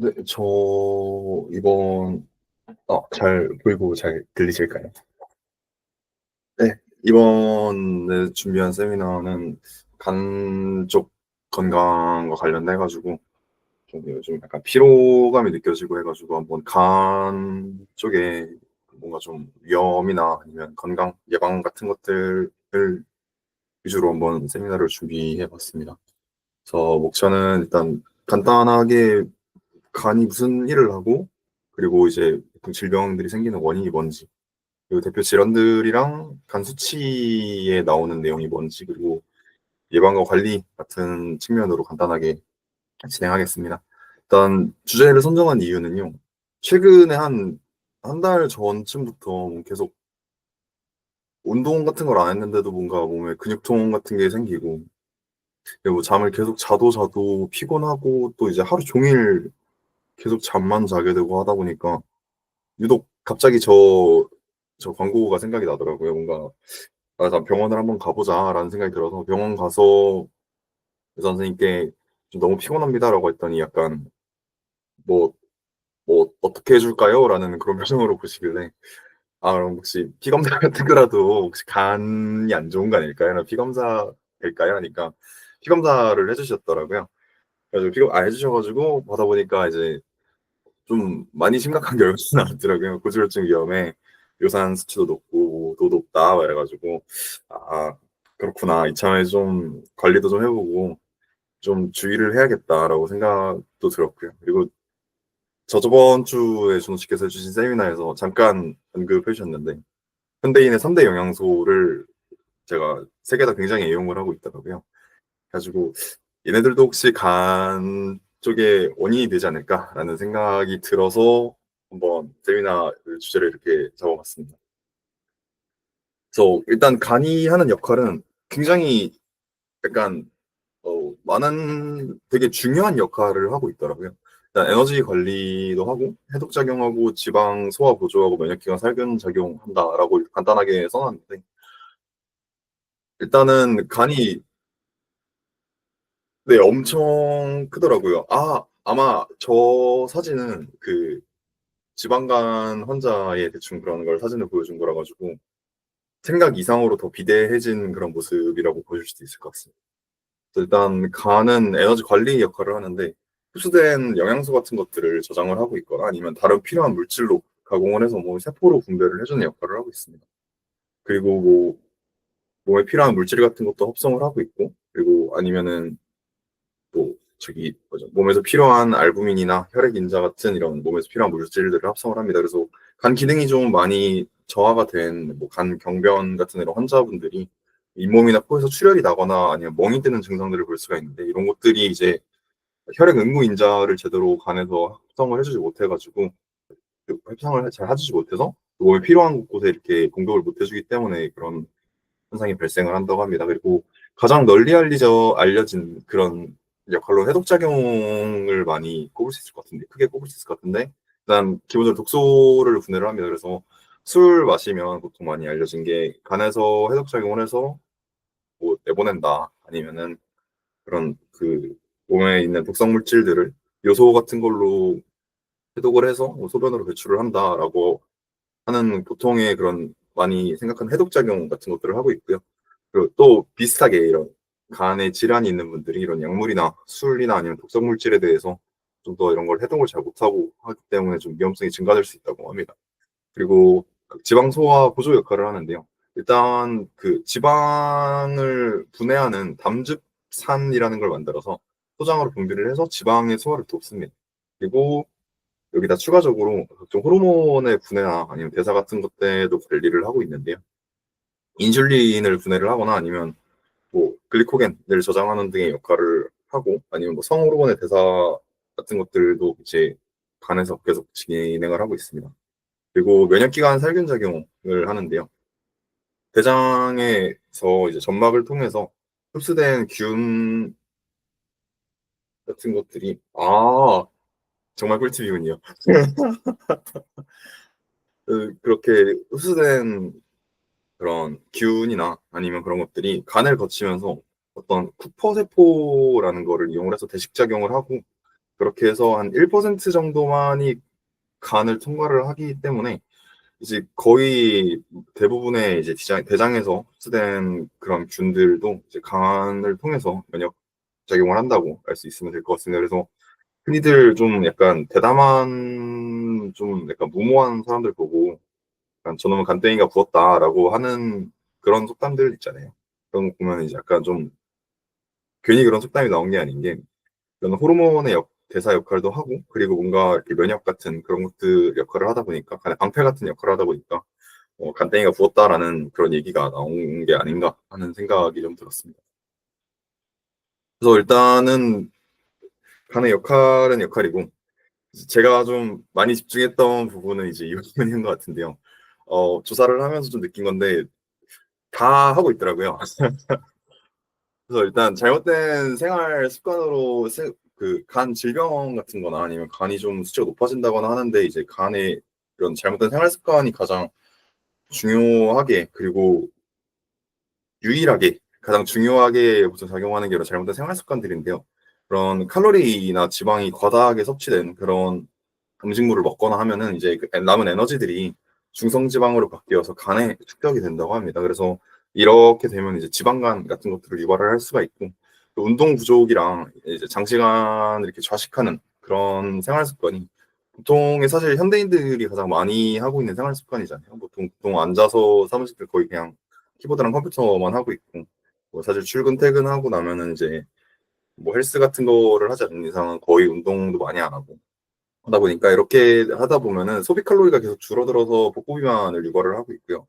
네, 저 이번 어, 잘 보이고 잘 들리실까요? 네, 이번에 준비한 세미나는 간 쪽 건강과 관련돼 가지고 좀 요즘 약간 피로감이 느껴지고 해가지고 한번 간 쪽에 뭔가 좀 위험이나 아니면 건강 예방 같은 것들을 위주로 한번 세미나를 준비해 봤습니다. 저 목차는 일단 간단하게 간이 무슨 일을 하고 그리고 이제 보통 질병들이 생기는 원인이 뭔지 그리고 대표 질환들이랑 간 수치에 나오는 내용이 뭔지 그리고 예방과 관리 같은 측면으로 간단하게 진행하겠습니다. 일단 주제를 선정한 이유는요. 최근에 한 한 달 전쯤부터 계속 운동 같은 걸 안 했는데도 뭔가 몸에 근육통 같은 게 생기고 그리고 잠을 계속 자도 자도 피곤하고 또 이제 하루 종일 계속 잠만 자게 되고 하다 보니까 유독 갑자기 저, 저 광고가 생각이 나더라고요. 뭔가 아, 나 병원을 한번 가보자라는 생각이 들어서 병원 가서 의사 선생님께 좀 너무 피곤합니다라고 했더니 약간 뭐, 뭐 어떻게 해줄까요? 라는 그런 표정으로 보시길래 아 그럼 혹시 피검사 같은 거라도 혹시 간이 안 좋은 거 아닐까요? 피검사 될까요? 하니까 피검사를 해주셨더라고요. 그래서 피검 아 해주셔가지고 받아보니까 이제 좀 많이 심각한 결과가 나왔더라고요. 고지혈증 위험에 요산 수치도 높고 도 높다 이래가지고 아 그렇구나 이참에 좀 관리도 좀 해보고 좀 주의를 해야겠다라고 생각도 들었고요. 그리고 저 저번 주에 준호 씨께서 해주신 세미나에서 잠깐 언급해 주셨는데 현대인의 3대 영양소를 제가 세 개 다 굉장히 애용을 하고 있더라고요. 가지고 얘네들도 혹시 간 쪽에 원인이 되지 않을까라는 생각이 들어서 한번 세미나 주제를 이렇게 잡아봤습니다. 그래서 일단 간이 하는 역할은 굉장히 약간 어, 많은 되게 중요한 역할을 하고 있더라고요. 일단 에너지 관리도 하고 해독 작용하고 지방 소화 보조하고 면역기관 살균 작용한다라고 간단하게 써놨는데 일단은 간이 네 엄청 크더라고요. 아 아마 저 사진은 그 지방간 환자의 대충 그런 걸 사진을 보여준 거라 가지고 생각 이상으로 더 비대해진 그런 모습이라고 보실 수도 있을 것 같습니다. 일단 간은 에너지 관리 역할을 하는데 흡수된 영양소 같은 것들을 저장을 하고 있거나 아니면 다른 필요한 물질로 가공을 해서 뭐 세포로 분배를 해주는 역할을 하고 있습니다. 그리고 뭐 몸에 필요한 물질 같은 것도 합성을 하고 있고 그리고 아니면은 뭐 저기 뭐죠 몸에서 필요한 알부민이나 혈액 인자 같은 이런 몸에서 필요한 물질들을 합성을 합니다. 그래서 간 기능이 좀 많이 저하가 된 뭐 간 경변 같은 이런 환자분들이 잇몸이나 코에서 출혈이 나거나 아니면 멍이 드는 증상들을 볼 수가 있는데 이런 것들이 이제 혈액 응고 인자를 제대로 간에서 합성을 해주지 못해가지고 그 합성을 잘 해주지 못해서 몸에 필요한 곳에 이렇게 공격을 못 해주기 때문에 그런 현상이 발생을 한다고 합니다. 그리고 가장 널리 알려져 알려진 그런 역할로 해독작용을 많이 꼽을 수 있을 것 같은데 크게 꼽을 수 있을 것 같은데 일단 기본적으로 독소를 분해를 합니다. 그래서 술 마시면 보통 많이 알려진 게 간에서 해독작용을 해서 뭐 내보낸다 아니면은 그런 그 몸에 있는 독성 물질들을 요소 같은 걸로 해독을 해서 뭐 소변으로 배출을 한다라고 하는 보통의 그런 많이 생각하는 해독작용 같은 것들을 하고 있고요. 그리고 또 비슷하게 이런 간에 질환이 있는 분들이 이런 약물이나 술이나 아니면 독성 물질에 대해서 좀 더 이런 걸 해독을 잘 못하고 하기 때문에 좀 위험성이 증가될 수 있다고 합니다. 그리고 지방 소화 보조 역할을 하는데요. 일단 그 지방을 분해하는 담즙산이라는 걸 만들어서 소장으로 분비를 해서 지방의 소화를 돕습니다. 그리고 여기다 추가적으로 각종 호르몬의 분해나 아니면 대사 같은 것 때도 관리를 하고 있는데요. 인슐린을 분해를 하거나 아니면 뭐 글리코겐을 저장하는 등의 역할을 하고 아니면 뭐 성호르몬의 대사 같은 것들도 이제 간에서 계속 진행을 하고 있습니다. 그리고 면역기관 살균 작용을 하는데요. 대장에서 이제 점막을 통해서 흡수된 균 같은 것들이 아 정말 꿀팁이군요. 그, 그렇게 흡수된 그런 균이나 아니면 그런 것들이 간을 거치면서 어떤 쿠퍼 세포라는 거를 이용을 해서 대식작용을 하고 그렇게 해서 한 1% 정도만이 간을 통과를 하기 때문에 이제 거의 대부분의 이제 대장, 대장에서 흡수된 그런 균들도 이제 간을 통해서 면역 작용을 한다고 알 수 있으면 될 것 같습니다. 그래서 흔히들 좀 약간 대담한 좀 약간 무모한 사람들 보고 약간 저놈은 간땡이가 부었다라고 하는 그런 속담들 있잖아요. 그런 거 보면 이제 약간 좀 괜히 그런 속담이 나온 게 아닌 게 그런 호르몬의 역, 대사 역할도 하고 그리고 뭔가 면역 같은 그런 것들 역할을 하다 보니까 방패 같은 역할을 하다 보니까 어, 간땡이가 부었다라는 그런 얘기가 나온 게 아닌가 하는 생각이 좀 들었습니다. 그래서 일단은 간의 역할은 역할이고 제가 좀 많이 집중했던 부분은 이제 이 부분인 것 같은데요. 어, 조사를 하면서 좀 느낀 건데 다 하고 있더라고요. 그래서 일단 잘못된 생활 습관으로 그 간 질병 같은 거나 아니면 간이 좀 수치가 높아진다거나 하는데 이제 간에 이런 잘못된 생활 습관이 가장 중요하게 그리고 유일하게 가장 중요하게 우선 작용하는 게 이런 잘못된 생활 습관들인데요. 그런 칼로리나 지방이 과다하게 섭취된 그런 음식물을 먹거나 하면은 이제 그 남은 에너지들이 중성지방으로 바뀌어서 간에 축적이 된다고 합니다. 그래서 이렇게 되면 이제 지방간 같은 것들을 유발을 할 수가 있고 운동 부족이랑 이제 장시간 이렇게 좌식하는 그런 생활 습관이 보통에 사실 현대인들이 가장 많이 하고 있는 생활 습관이잖아요. 보통 보통 앉아서 사무실들 거의 그냥 키보드랑 컴퓨터만 하고 있고 뭐 사실 출근 퇴근하고 나면은 이제 뭐 헬스 같은 거를 하지 않는 이상은 거의 운동도 많이 안 하고 하다 보니까 이렇게 하다 보면은 소비 칼로리가 계속 줄어들어서 복부 비만을 유발을 하고 있고요.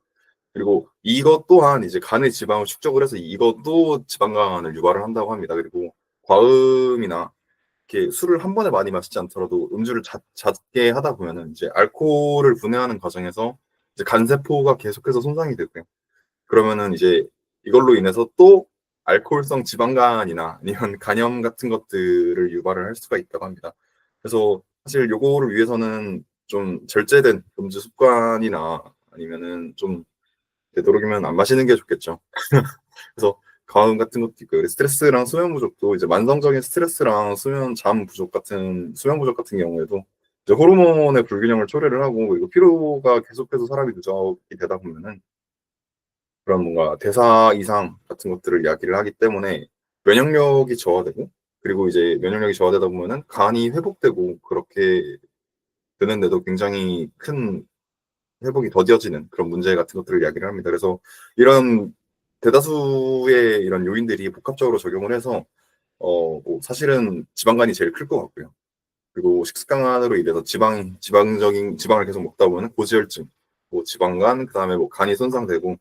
그리고 이것 또한 이제 간의 지방을 축적을 해서 이것도 지방간을 유발을 한다고 합니다. 그리고 과음이나 이렇게 술을 한 번에 많이 마시지 않더라도 음주를 자, 잦게 하다 보면은 이제 알코올을 분해하는 과정에서 이제 간세포가 계속해서 손상이 되고요. 그러면은 이제 이걸로 인해서 또 알코올성 지방간이나 아니면 간염 같은 것들을 유발을 할 수가 있다고 합니다. 그래서 사실 요거를 위해서는 좀 절제된 음주 습관이나 아니면은 좀 되도록이면 안 마시는 게 좋겠죠. 그래서 과음 같은 것도 있고 스트레스랑 수면 부족도 이제 만성적인 스트레스랑 수면 잠 부족 같은 수면 부족 같은 경우에도 이제 호르몬의 불균형을 초래를 하고 이거 피로가 계속해서 사람이 누적이 되다 보면은 그런 뭔가 대사 이상 같은 것들을 이야기를 하기 때문에 면역력이 저하되고 그리고 이제 면역력이 저하되다 보면은 간이 회복되고 그렇게 되는데도 굉장히 큰 회복이 더뎌지는 그런 문제 같은 것들을 이야기를 합니다. 그래서 이런 대다수의 이런 요인들이 복합적으로 적용을 해서 어, 뭐 사실은 지방간이 제일 클 것 같고요. 그리고 식습관으로 인해서 지방 지방적인 지방을 계속 먹다 보면 고지혈증, 뭐 지방간, 그다음에 뭐 간이 손상되고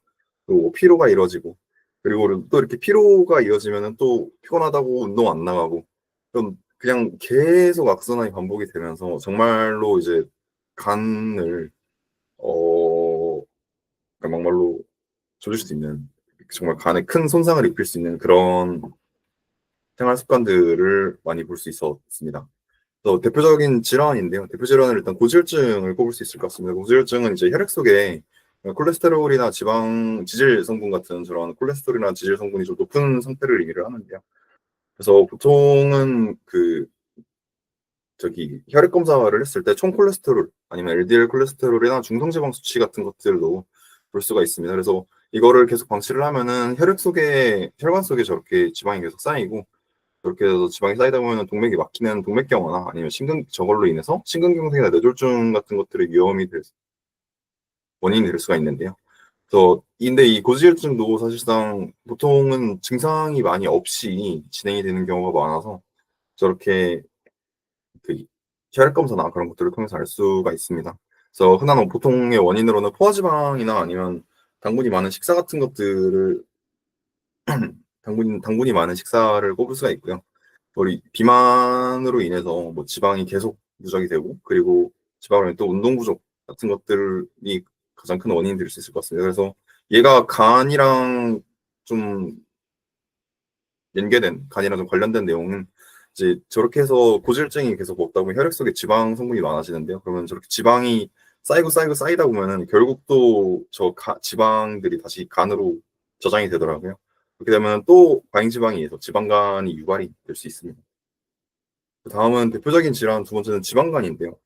그리고 뭐 피로가 이뤄지고 그리고 또 이렇게 피로가 이어지면은 또 피곤하다고 운동 안 나가고 그럼 그냥 계속 악순환이 반복이 되면서 정말로 이제 간을 어 그러니까 막말로 조질 수 있는 정말 간에 큰 손상을 입힐 수 있는 그런 생활 습관들을 많이 볼 수 있었습니다. 그래서 대표적인 질환인데요. 대표 질환을 일단 고지혈증을 꼽을 수 있을 것 같습니다. 고지혈증은 이제 혈액 속에 콜레스테롤이나 지방 지질 성분 같은 저런 콜레스테롤이나 지질 성분이 좀 높은 상태를 의미를 하는데요. 그래서 보통은 그 저기 혈액 검사를 했을 때 총 콜레스테롤 아니면 LDL 콜레스테롤이나 중성지방 수치 같은 것들도 볼 수가 있습니다. 그래서 이거를 계속 방치를 하면은 혈액 속에 혈관 속에 저렇게 지방이 계속 쌓이고 그렇게 해서 지방이 쌓이다 보면 동맥이 막히는 동맥경화나 아니면 심근 저걸로 인해서 심근경색이나 뇌졸중 같은 것들의 위험이 될 원인이 될 수가 있는데요. 그래서 근데 이 고지혈증도 사실상 보통은 증상이 많이 없이 진행이 되는 경우가 많아서 저렇게 그 혈액 검사나 그런 것들을 통해서 알 수가 있습니다. 그래서 흔한 보통의 원인으로는 포화지방이나 아니면 당분이 많은 식사 같은 것들을 당분 당분이 많은 식사를 꼽을 수가 있고요. 우리 비만으로 인해서 뭐 지방이 계속 누적이 되고 그리고 지방으로 또 운동 부족 같은 것들이 가장 큰 원인이 될 수 있을 것 같습니다. 그래서 얘가 간이랑 좀 연계된 간이랑 좀 관련된 내용은 이제 저렇게 해서 고지혈증이 계속 먹다 보면 혈액 속에 지방 성분이 많아지는데요. 그러면 저렇게 지방이 쌓이고 쌓이고 쌓이다 보면은 결국 또 저 지방들이 다시 간으로 저장이 되더라고요. 그렇게 되면 또 과잉 지방이 서 지방간이 유발이 될 수 있습니다. 다음은 대표적인 질환 두 번째는 지방간인데요.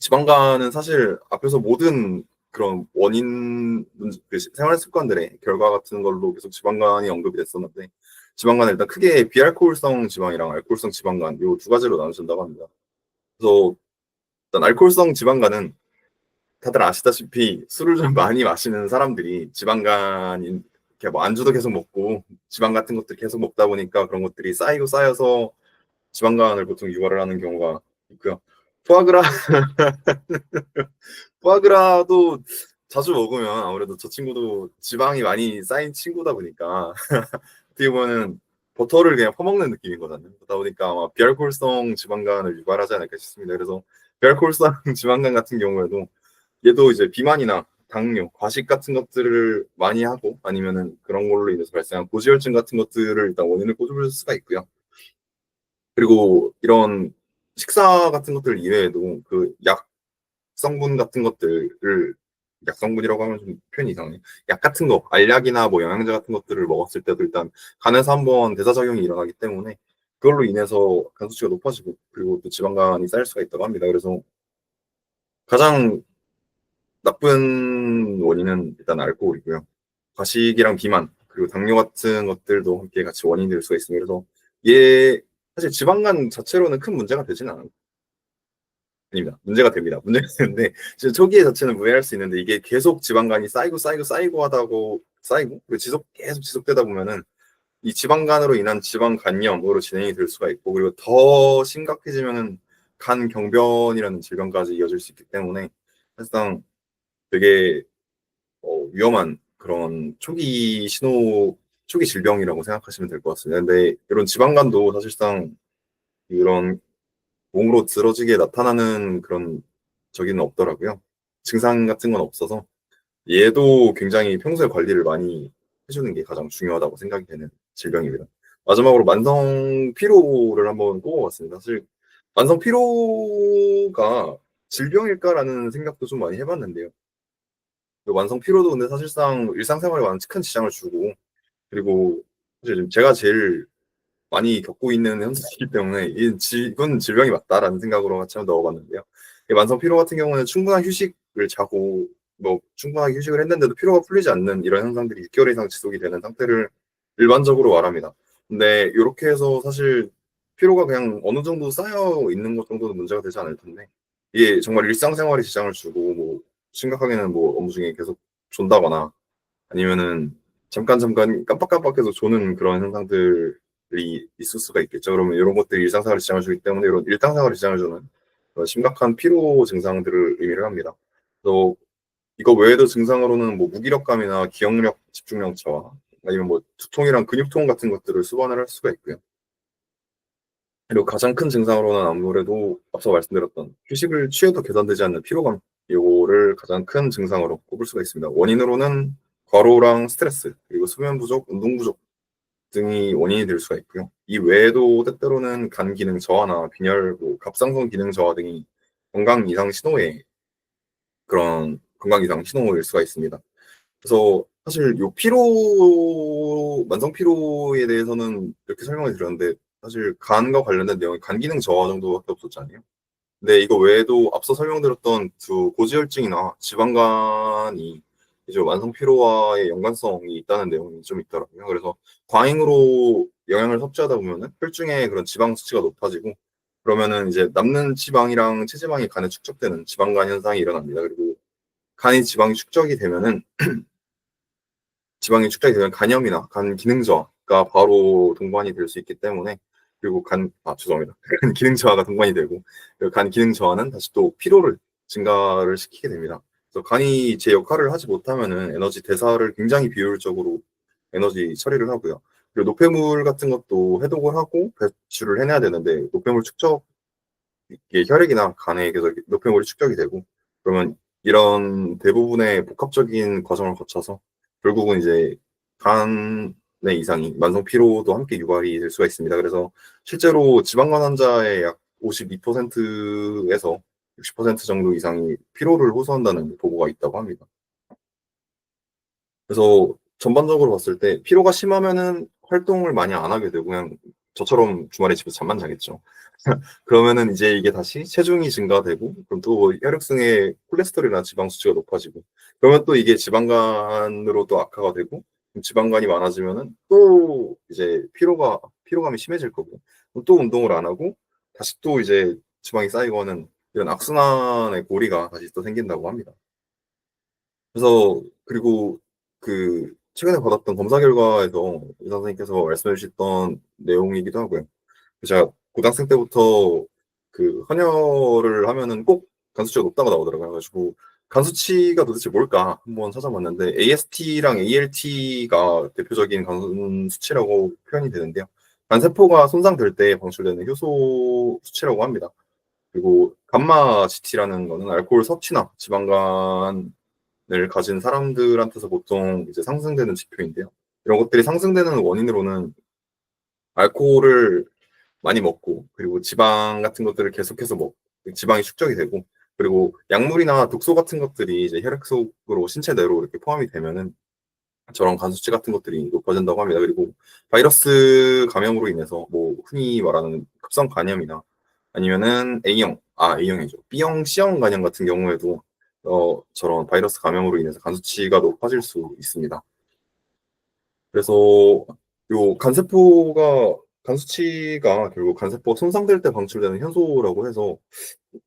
지방간은 사실 앞에서 모든 그런 원인 그 생활 습관들의 결과 같은 걸로 계속 지방간이 언급이 됐었는데 지방간은 일단 크게 비알코올성 지방이랑 알코올성 지방간 이 두 가지로 나눠진다고 합니다. 그래서 일단 알코올성 지방간은 다들 아시다시피 술을 좀 많이 마시는 사람들이 지방간인 이렇게 뭐 안주도 계속 먹고 지방 같은 것들 계속 먹다 보니까 그런 것들이 쌓이고 쌓여서 지방간을 보통 유발을 하는 경우가 있고요. 푸아그라 푸아그라도 자주 먹으면 아무래도 저 친구도 지방이 많이 쌓인 친구다 보니까 어떻게 보면은 버터를 그냥 퍼먹는 느낌인 거잖아요. 그러다 보니까 아마 비알코올성 지방간을 유발하지 않을까 싶습니다. 그래서 비알코올성 지방간 같은 경우에도 얘도 이제 비만이나 당뇨, 과식 같은 것들을 많이 하고 아니면은 그런 걸로 인해서 발생한 고지혈증 같은 것들을 일단 원인을 꼽을 수가 있고요. 그리고 이런 식사 같은 것들 이외에도 그 약 성분 같은 것들을 약 성분이라고 하면 좀 표현이 이상해. 약 같은 거, 알약이나 뭐 영양제 같은 것들을 먹었을 때도 일단 간에서 한번 대사작용이 일어나기 때문에 그걸로 인해서 간 수치가 높아지고 그리고 또 지방간이 쌓일 수가 있다고 합니다. 그래서 가장 나쁜 원인은 일단 알코올이고요. 과식이랑 비만 그리고 당뇨 같은 것들도 함께 같이 원인이 될 수가 있습니다. 그래서 얘 사실 지방간 자체로는 큰 문제가 되진 않아요. 아닙니다. 문제가 됩니다. 문제가 되는데 초기에 자체는 무해할 수 있는데 이게 계속 지방간이 쌓이고 쌓이고 쌓이고 하다고 쌓이고 지속 계속 지속되다 보면은 이 지방간으로 인한 지방간염으로 진행이 될 수가 있고 그리고 더 심각해지면은 간 경변이라는 질병까지 이어질 수 있기 때문에 사실상 되게 어, 위험한 그런 초기 신호 초기 질병이라고 생각하시면 될 것 같습니다. 근데 이런 지방간도 사실상 이런 몸으로 들어지게 나타나는 그런 저기는 없더라고요. 증상 같은 건 없어서 얘도 굉장히 평소에 관리를 많이 해주는 게 가장 중요하다고 생각이 되는 질병입니다. 마지막으로 만성 피로를 한번 꼽아봤습니다. 사실 만성 피로가 질병일까라는 생각도 좀 많이 해봤는데요. 만성 피로도 근데 사실상 일상생활에 많은 큰 지장을 주고 그리고 사실 제가 제일 많이 겪고 있는 현상이기 때문에 이건 질병이 맞다라는 생각으로 같이 한번 넣어봤는데요. 만성 피로 같은 경우는 충분한 휴식을 자고 뭐 충분하게 휴식을 했는데도 피로가 풀리지 않는 이런 현상들이 6개월 이상 지속이 되는 상태를 일반적으로 말합니다. 근데 이렇게 해서 사실 피로가 그냥 어느 정도 쌓여 있는 것 정도는 문제가 되지 않을 텐데 이게 정말 일상생활에 지장을 주고 뭐 심각하게는 뭐 업무 중에 계속 존다거나 아니면은 잠깐 잠깐 깜빡깜빡해서 조는 그런 현상들이 있을 수가 있겠죠. 그러면 이런 것들이 일상생활에 지장을 주기 때문에 이런 일상생활에 지장을 주는 심각한 피로 증상들을 의미를 합니다. 또 이거 외에도 증상으로는 뭐 무기력감이나 기억력, 집중력 저하, 아니면 뭐 두통이랑 근육통 같은 것들을 수반을 할 수가 있고요. 그리고 가장 큰 증상으로는 아무래도 앞서 말씀드렸던 휴식을 취해도 개선되지 않는 피로감, 이거를 가장 큰 증상으로 꼽을 수가 있습니다. 원인으로는 과로랑 스트레스, 그리고 수면 부족, 운동 부족 등이 원인이 될 수가 있고요. 이 외에도 때때로는 간 기능 저하나 빈혈, 뭐 갑상선 기능 저하 등이 건강 이상 신호에 그런 건강 이상 신호일 수가 있습니다. 그래서 사실 요 피로 만성 피로에 대해서는 이렇게 설명을 드렸는데 사실 간과 관련된 내용이 간 기능 저하 정도밖에 없었잖아요. 근데 이거 외에도 앞서 설명드렸던 두 고지혈증이나 지방간이 이제 만성 피로와의 연관성이 있다는 내용이 좀 있더라고요. 그래서 과잉으로 영양을 섭취하다 보면은 혈중에 그런 지방 수치가 높아지고 그러면은 이제 남는 지방이랑 체지방이 간에 축적되는 지방간 현상이 일어납니다. 그리고 간이 지방이 축적이 되면은 지방이 축적이 되면 간염이나 간 기능 저하가 바로 동반이 될 수 있기 때문에 그리고 간, 아, 죄송합니다. 간 기능 저하가 동반이 되고, 간 기능 저하는 다시 또 피로를 증가를 시키게 됩니다. 그래서 간이 제 역할을 하지 못하면은 에너지 대사를 굉장히 비효율적으로 에너지 처리를 하고요. 그리고 노폐물 같은 것도 해독을 하고 배출을 해내야 되는데, 노폐물 축적, 이게 혈액이나 간에 계속 노폐물이 축적이 되고, 그러면 이런 대부분의 복합적인 과정을 거쳐서 결국은 이제 간 네, 이상이 만성 피로도 함께 유발이 될 수가 있습니다. 그래서 실제로 지방간 환자의 약 52%에서 60% 정도 이상이 피로를 호소한다는 보고가 있다고 합니다. 그래서 전반적으로 봤을 때 피로가 심하면은 활동을 많이 안 하게 되고 그냥 저처럼 주말에 집에서 잠만 자겠죠. 그러면은 이제 이게 다시 체중이 증가되고, 그럼 또 혈액순의 콜레스테롤이나 지방 수치가 높아지고, 그러면 또 이게 지방간으로 또 악화가 되고, 지방간이 많아지면은 또 이제 피로가, 피로감이 심해질 거고, 또 운동을 안 하고, 다시 또 이제 지방이 쌓이고 하는 이런 악순환의 고리가 다시 또 생긴다고 합니다. 그래서, 그리고 그, 최근에 받았던 검사 결과에서 의사 선생님께서 말씀해 주셨던 내용이기도 하고요. 제가 고등학생 때부터 그 헌혈을 하면은 꼭 간수치가 높다고 나오더라고요. 그래가지고 간수치가 도대체 뭘까 한번 찾아봤는데 AST랑 ALT가 대표적인 간수치라고 표현이 되는데요. 간세포가 손상될 때 방출되는 효소 수치라고 합니다. 그리고 감마 GT라는 거는 알코올 섭취나 지방간을 가진 사람들한테서 보통 이제 상승되는 지표인데요. 이런 것들이 상승되는 원인으로는 알코올을 많이 먹고 그리고 지방 같은 것들을 계속해서 먹 지방이 축적이 되고 그리고 약물이나 독소 같은 것들이 이제 혈액 속으로 신체 내로 이렇게 포함이 되면은 저런 간수치 같은 것들이 높아진다고 합니다. 그리고 바이러스 감염으로 인해서 뭐 흔히 말하는 급성 간염이나 아니면은 A형, 아 A형이죠. B형, C형 간염 같은 경우에도 어 저런 바이러스 감염으로 인해서 간 수치가 높아질 수 있습니다. 그래서 요 간세포가 간 수치가 결국 간세포가 손상될 때 방출되는 현소라고 해서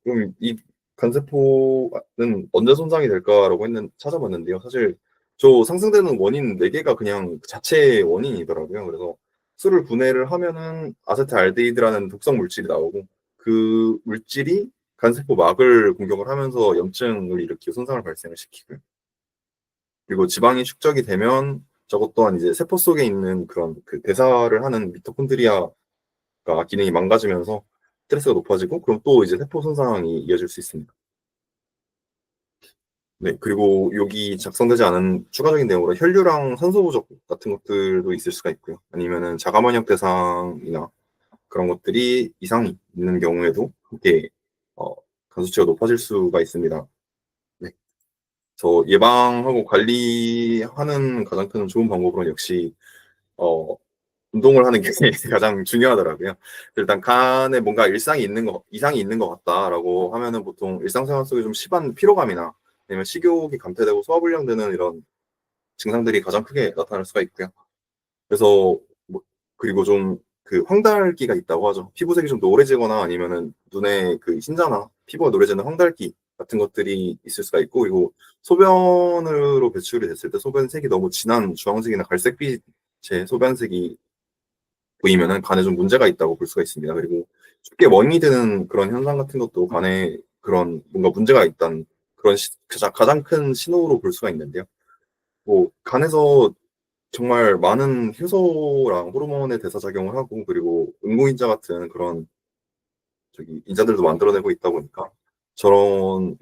그럼 이 간세포는 언제 손상이 될까라고 했는 찾아봤는데요. 사실 저 상승되는 원인 4개가 그냥 그 자체의 원인이더라고요. 그래서 술을 분해를 하면은 아세트알데히드라는 독성 물질이 나오고 그 물질이 간세포 막을 공격을 하면서 염증을 일으키고 손상을 발생을 시키고요. 그리고 지방이 축적이 되면 저것 또한 이제 세포 속에 있는 그런 그 대사를 하는 미토콘드리아가 기능이 망가지면서 스트레스가 높아지고 그럼 또 이제 세포 손상이 이어질 수 있습니다. 네, 그리고 여기 작성되지 않은 추가적인 내용으로 혈류랑 산소 부족 같은 것들도 있을 수가 있고요. 아니면은 자가면역 대상이나 그런 것들이 이상이 있는 경우에도 함께 어, 간수치가 높아질 수가 있습니다. 네. 저 예방하고 관리하는 가장 큰 좋은 방법으로는 역시 어, 운동을 하는 게 가장 중요하더라고요. 일단 간에 뭔가 일상이 있는 거, 이상이 있는 것 같다라고 하면은 보통 일상생활 속에 좀 심한 피로감이나 아니면 식욕이 감퇴되고 소화불량되는 이런 증상들이 가장 크게 나타날 수가 있고요. 그래서 뭐 그리고 좀 그 황달기가 있다고 하죠. 피부색이 좀 노래지거나 아니면은 눈에 그 흰자나 피부가 노래지는 황달기 같은 것들이 있을 수가 있고 그리고 소변으로 배출이 됐을 때 소변색이 너무 진한 주황색이나 갈색빛의 소변색이 보이면은 간에 좀 문제가 있다고 볼 수가 있습니다. 그리고 쉽게 멍이 드는 그런 현상 같은 것도 간에 그런 뭔가 문제가 있다는 그런 시, 가장 큰 신호로 볼 수가 있는데요. 뭐 간에서 정말 많은 효소랑 호르몬의 대사작용을 하고 그리고 응고인자 같은 그런 저기 인자들도 만들어내고 있다 보니까 저런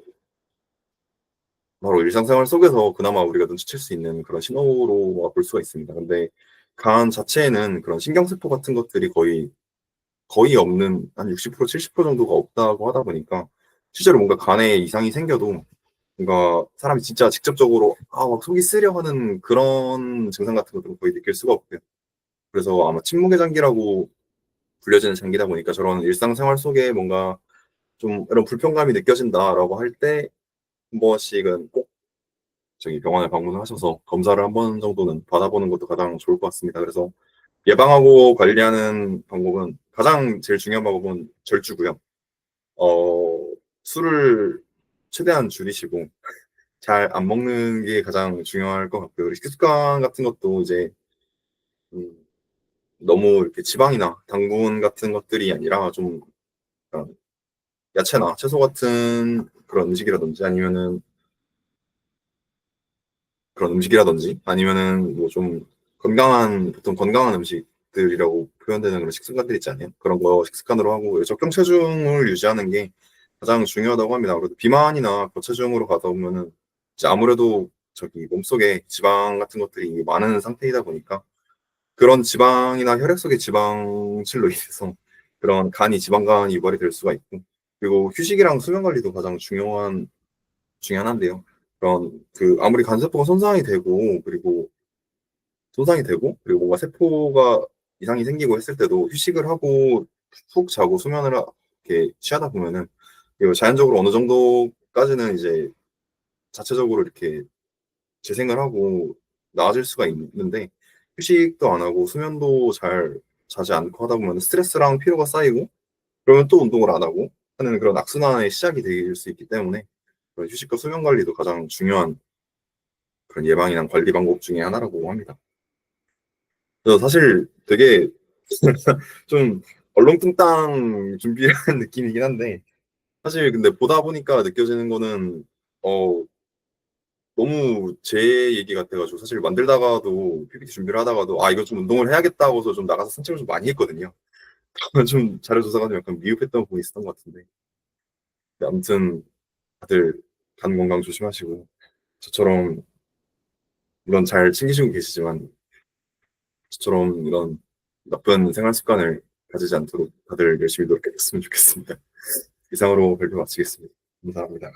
바로 일상생활 속에서 그나마 우리가 눈치챌 수 있는 그런 신호로 볼 수가 있습니다. 근데 간 자체에는 그런 신경세포 같은 것들이 거의 거의 없는 한 60% 70% 정도가 없다고 하다 보니까 실제로 뭔가 간에 이상이 생겨도 뭔가 사람이 진짜 직접적으로 아 막 속이 쓰려 하는 그런 증상 같은 것들은 거의 느낄 수가 없고요. 그래서 아마 침묵의 장기라고 불려지는 장기다 보니까 저런 일상생활 속에 뭔가 좀 이런 불편감이 느껴진다라고 할 때 한 번씩은 꼭 저기 병원에 방문하셔서 검사를 한 번 정도는 받아보는 것도 가장 좋을 것 같습니다. 그래서 예방하고 관리하는 방법은 가장 제일 중요한 방법은 절주고요. 어, 술을 최대한 줄이시고 잘 안 먹는 게 가장 중요할 것 같고요. 식습관 같은 것도 이제 음, 너무 이렇게 지방이나 당분 같은 것들이 아니라 좀 야채나 채소 같은 그런 음식이라든지 아니면은 그런 음식이라든지 아니면은 뭐 좀 건강한 보통 건강한 음식들이라고 표현되는 그런 식습관들 있지 않아요? 그런 거 식습관으로 하고 적정 체중을 유지하는 게 가장 중요하다고 합니다. 그래도 비만이나 고체중으로 가다 보면은 이제 아무래도 저기 몸속에 지방 같은 것들이 많은 상태이다 보니까 그런 지방이나 혈액 속의 지방질로 인해서 그런 간이 지방간이 유발이 될 수가 있고 그리고 휴식이랑 수면 관리도 가장 중요한 중요한데요. 그런 그 아무리 간세포가 손상이 되고 그리고 손상이 되고 그리고 뭔가 세포가 이상이 생기고 했을 때도 휴식을 하고 푹 자고 수면을 하- 이렇게 취하다 보면은 자연적으로 어느 정도까지는 이제 자체적으로 이렇게 재생을 하고 나아질 수가 있는데 휴식도 안 하고 수면도 잘 자지 않고 하다 보면 스트레스랑 피로가 쌓이고 그러면 또 운동을 안 하고 하는 그런 악순환의 시작이 될 수 있기 때문에 그런 휴식과 수면 관리도 가장 중요한 그런 예방이나 관리 방법 중에 하나라고 합니다. 그래서 사실 되게 좀 얼렁뚱땅 준비한 느낌이긴 한데 사실 근데 보다 보니까 느껴지는 거는 어 너무 제 얘기 같아가지고 사실 만들다가도 PPT 준비를 하다가도 아 이거 좀 운동을 해야겠다고 해서 좀 나가서 산책을 좀 많이 했거든요. 좀 자료 조사가 좀 약간 미흡했던 부분이 있었던 것 같은데 근데 아무튼 다들 간 건강 조심하시고 저처럼 물론 잘 챙기시고 계시지만 저처럼 이런 나쁜 생활 습관을 가지지 않도록 다들 열심히 노력했으면 좋겠습니다. 이상으로 발표 마치겠습니다. 감사합니다.